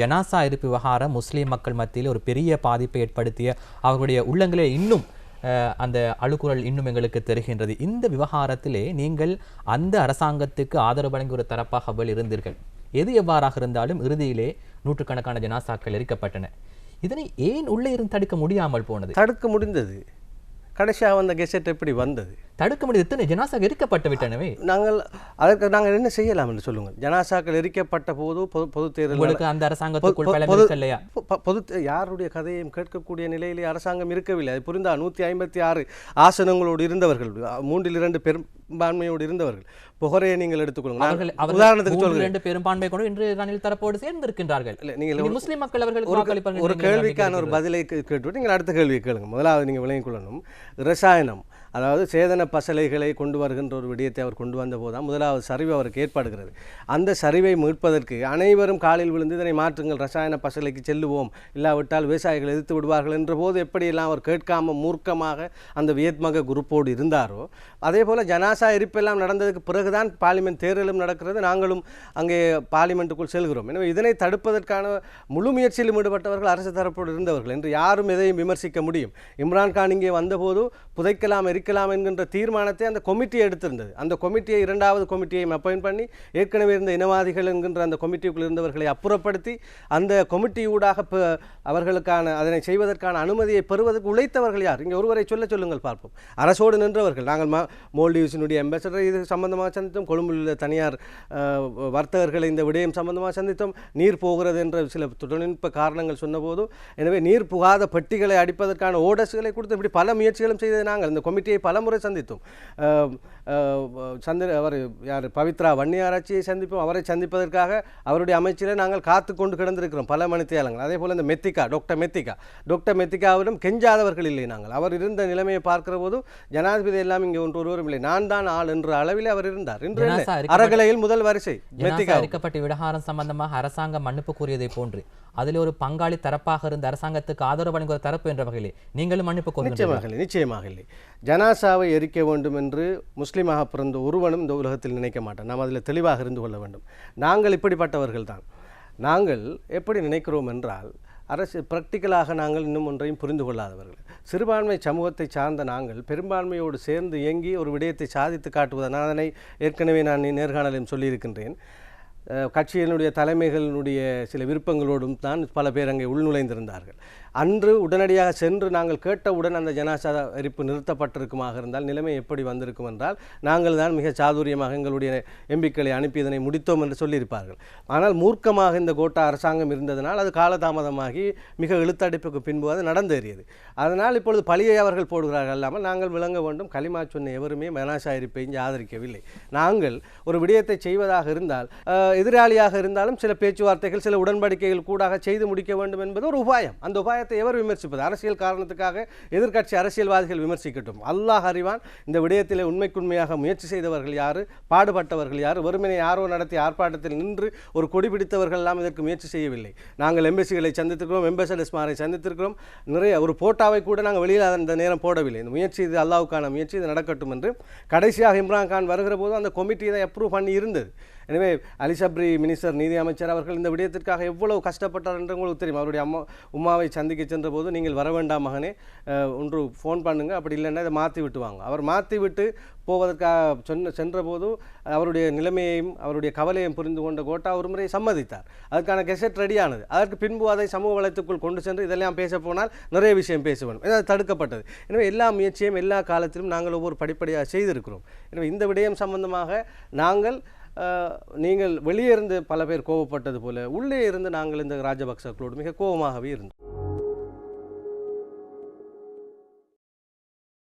ஜனாசா இருப்பு விவகாரம் முஸ்லீம் மக்கள் மத்தியில் ஒரு பெரிய பாதிப்பை ஏற்படுத்திய அவர்களுடைய உள்ளங்களே இன்னும் அந்த அழுக்குறல் இன்னும் எங்களுக்கு தெரிகின்றது. இந்த விவகாரத்திலே நீங்கள் அந்த அரசாங்கத்துக்கு ஆதரவு வழங்கி ஒரு தரப்பாக இருந்தீர்கள். எது எவ்வாறாக இருந்தாலும் இறுதியிலே நூற்றுக்கணக்கான ஜனாசாக்கள் எரிக்கப்பட்டன. இதனை ஏன் உள்ளே இருந்து தடுக்க முடியாமல் போனது? தடுக்க முடிந்தது. கடைசியாக வந்த கெசட் எப்படி வந்தது? தடுக்க முடியாது எத்தனை ஜனாசா எரிக்கப்பட்டு விட்டனவே? நாங்கள் அதற்கு நாங்கள் என்ன செய்யலாம் என்று சொல்லுங்கள். ஜனாசாக்கள் எரிக்கப்பட்ட போது பொது பொது தேர்தல் உங்களுக்கு அந்த அரசாங்கத்துக்குள் பலம் பொது- யாருடைய கதையையும் கேட்கக்கூடிய நிலையிலே அரசாங்கம் இருக்கவில்லை. அது புரிந்தா நூற்றி ஐம்பத்தி ஆறு ஆசனங்களோடு இருந்தவர்கள் மூன்றில் இரண்டு பெரும்பான்மையோடு இருந்தவர்கள். புகரையை நீங்கள் எடுத்துக்கொள்ளுங்கள். அவர்கள் அவர்கள் உதாரணத்துக்கு சொல்கிறேன். இரண்டு பெரும்பான்மை கொண்டு இன்று ரணில் தரப்போடு சேர்ந்திருக்கின்றார்கள். இல்லை, நீங்கள் முஸ்லிம் மக்கள் அவர்களுக்கு ஒரு கேள்விக்கான ஒரு பதிலை கேட்டுவிட்டு நீங்கள் அடுத்த கேள்வியை கேளுங்க முதலாவது நீங்கள் விளங்கிக் கொள்ளணும். ரசாயனம். அதாவது சேதன பசலைகளை கொண்டு வருகின்ற ஒரு விடயத்தை அவர் கொண்டு வந்த போதுதான் முதலாவது சரிவு அவருக்கு ஏற்படுகிறது. அந்த சரிவை மீட்பதற்கு அனைவரும் காலில் விழுந்து இதனை மாற்றுங்கள் ரசாயன பசலைக்கு செல்லுவோம். இல்லாவிட்டால் விவசாயிகள் எதிர்த்து விடுவார்கள் என்ற போது எப்படியெல்லாம் அவர் கேட்காம மூர்க்கமாக அந்த வியத்மக குரூப்போடு இருந்தாரோ அதே போல் ஜனாசா எரிப்பெல்லாம் நடந்ததுக்கு பிறகுதான் பார்லிமெண்ட் தேர்தலும் நடக்கிறது. நாங்களும் அங்கே பார்லிமெண்ட்டுக்குள் செல்கிறோம். எனவே இதனை தடுப்பதற்கான முழு முயற்சியிலும் ஈடுபட்டவர்கள் அரசு தரப்போடு இருந்தவர்கள் என்று யாரும் எதையும் விமர்சிக்க முடியும். இம்ரான்கான் இங்கே வந்தபோது புதைக்கலாம் வைக்கலாம் என்கின்ற தீர்மானத்தை அந்த கொமிட்டி எடுத்திருந்தது. அந்த கொமிட்டியை இரண்டாவது கொமிட்டியையும் அப்பாயிண்ட் பண்ணி ஏற்கனவே இருந்த இனவாதிகள் என்கின்ற அந்த கொமிட்டிக்குள் இருந்தவர்களை அப்புறப்படுத்தி அந்த கொமிட்டியூடாக ப- அவர்களுக்கான அதனை செய்வதற்கான அனுமதியை பெறுவதற்கு உழைத்தவர்கள் யார்? இங்கே ஒருவரை சொல்ல சொல்லுங்கள் பார்ப்போம். அரசோடு நின்றவர்கள் நாங்கள் மா அம்பாசடர் இது சம்பந்தமாக சந்தித்தோம் கொழும்பில் உள்ள தனியார் வர்த்தகர்களை இந்த விடயம் சம்பந்தமாக சந்தித்தோம். நீர் போகிறது என்ற சில தொழில்நுட்ப காரணங்கள் சொன்னபோது எனவே நீர் புகாத பெட்டிகளை அடிப்பதற்கான ஓடர்ஸ்களை கொடுத்து இப்படி பல முயற்சிகளும் செய்தது நாங்கள். இந்த கொமிட்டியை பல முறை சந்தித்தோம். சந்திர அவர் யார்? பவித்ரா வன்னியாராட்சியை சந்திப்போம். அவரை சந்திப்பதற்காக அவருடைய அமைச்சில் நாங்கள் காத்து கொண்டு கிடந்திருக்கிறோம் பல மணித்தியாலங்கள். அதே போல் இந்த மெத்திகா டாக்டர் மெத்திகா. டாக்டர் மெத்திகாவிடம் கெஞ்சாதவர்கள் இல்லை நாங்கள். அவர் இருந்த நிலைமையை பார்க்கிற போது ஜனாதிபதி எல்லாம் இங்கே ஒன்று ஒருவரும் இல்லை. நான் தான் ஆள் என்ற அளவில் அவர் இருந்தார். இன்று அறகலையில் முதல் வரிசை மெத்திகா விவகாரம் சம்பந்தமாக அரசாங்கம் மன்னிப்பு கூறியதை போன்று அதில் ஒரு பங்காளி தரப்பாக இருந்த அரசாங்கத்துக்கு ஆதரவு வழங்குகிற தரப்பு என்ற வகையிலே நீங்களும் மன்னிப்பு கோருகின்றீர்கள் நிச்சயமாக இல்லை நிச்சயமாக இல்லை. ஜனாசாவை எரிக்க வேண்டும் என்று முஸ்லீமாக பிறந்த ஒருவனும் இந்த உலகத்தில் நினைக்க மாட்டான். நாம் அதில் தெளிவாக இருந்து கொள்ள வேண்டும். நாங்கள் இப்படிப்பட்டவர்கள் தான். நாங்கள் எப்படி நினைக்கிறோம் என்றால் அரசு ப்ராக்டிக்கலாக நாங்கள் இன்னும் ஒன்றையும் புரிந்து கொள்ளாதவர்கள். சிறுபான்மை சமூகத்தை சார்ந்த நாங்கள் பெரும்பான்மையோடு சேர்ந்து இயங்கி ஒரு விடயத்தை சாதித்து காட்டுவதை நான் அதனை ஏற்கனவே நான் நேர்காணலிலும் சொல்லியிருக்கின்றேன். கட்சியினுடைய தலைமைகளினுடைய சில விருப்பங்களோடும் தான் பல பேர் அங்கே உள்நுழைந்திருந்தார்கள். அன்று உடனடியாக சென்று நாங்கள் கேட்டவுடன் அந்த ஜனாசா எரிப்பு நிறுத்தப்பட்டிருக்குமாக இருந்தால் நிலைமை எப்படி வந்திருக்கும் என்றால் நாங்கள் தான் மிக சாதுரியமாக எங்களுடைய எம்பிக்களை அனுப்பி இதனை முடித்தோம் என்று சொல்லியிருப்பார்கள். ஆனால் மூர்க்கமாக இந்த கோட்டா அரசாங்கம் இருந்ததனால் அது காலதாமதமாகி மிக இழுத்தடிப்புக்கு பின்பு அது நடந்தேறியது. அதனால் இப்பொழுது பழியை அவர்கள் போடுகிறார்கள். அல்லாமல் நாங்கள் விளங்க வேண்டும். களிமா சொன்ன எவருமே ஜனாசா எரிப்பை ஆதரிக்கவில்லை. நாங்கள் ஒரு விடயத்தை செய்வதாக இருந்தால் எதிராளியாக இருந்தாலும் சில பேச்சுவார்த்தைகள் சில உடன்படிக்கைகள் கூடாக செய்து முடிக்க வேண்டும் என்பது ஒரு உபாயம். அந்த உபாயத்தை எவர் விமர்சிப்பது? அரசியல் காரணத்துக்காக எதிர்க்கட்சி அரசியல்வாதிகள் விமர்சிக்கட்டும். அல்லாஹ் அறிவான் இந்த விடயத்தில் உண்மைக்குண்மையாக முயற்சி செய்தவர்கள் யாரு? பாடுபட்டவர்கள் யார்? வறுமனை யாரோ நடத்திய ஆர்ப்பாட்டத்தில் நின்று ஒரு கொடி பிடித்தவர்கள் எல்லாம் இதற்கு முயற்சி செய்யவில்லை. நாங்கள் எம்பசிகளை சந்தித்திருக்கிறோம் எம்பசடர்ஸ்மாரை சந்தித்திருக்கிறோம். நிறைய ஒரு போட்டாவை கூட நாங்கள் வெளியில் அந்த நேரம் போடவில்லை. இந்த முயற்சி இது அல்லாவுக்கான முயற்சி இது நடக்கட்டும் என்று கடைசியாக இம்ரான் கான் வருகிற போது அந்த கமிட்டி இதை அப்ரூவ் பண்ணி இருந்தது. எனவே அலிசப்ரி மினிஸ்டர் நீதி அமைச்சர் அவர்கள் இந்த விடயத்திற்காக எவ்வளவு கஷ்டப்பட்டார் என்று உங்களுக்கு தெரியும். அவருடைய அம்மா உமாவை சந்திக்க சென்ற போது நீங்கள் வர வேண்டாம் மகனே ஒன்று ஃபோன் பண்ணுங்க. அப்படி இல்லைன்னா இதை மாற்றி விட்டுவாங்க அவர் மாற்றி விட்டு போவதற்காக சொன்ன சென்றபோது அவருடைய நிலைமையையும் அவருடைய கவலையும் புரிந்து கொண்ட கோட்டா ஒரு முறை சம்மதித்தார். அதற்கான கெசட் ரெடியானது. அதற்கு பின்பு அதை சமூக வளத்துக்குள் கொண்டு சென்று இதெல்லாம் பேச போனால் நிறைய விஷயம் பேச வேண்டும் இது தடுக்கப்பட்டது. எனவே எல்லா முயற்சியும் எல்லா காலத்திலும் நாங்கள் ஒவ்வொரு படிப்படியாக செய்திருக்கிறோம். எனவே இந்த விடயம் சம்பந்தமாக நாங்கள் நீங்கள் வெளியே இருந்து பல பேர் கோவப்பட்டது போல உள்ளே இருந்து நாங்கள் இந்த ராஜபக்சர்களோடு மிக கோபமாகவே இருந்தோம்.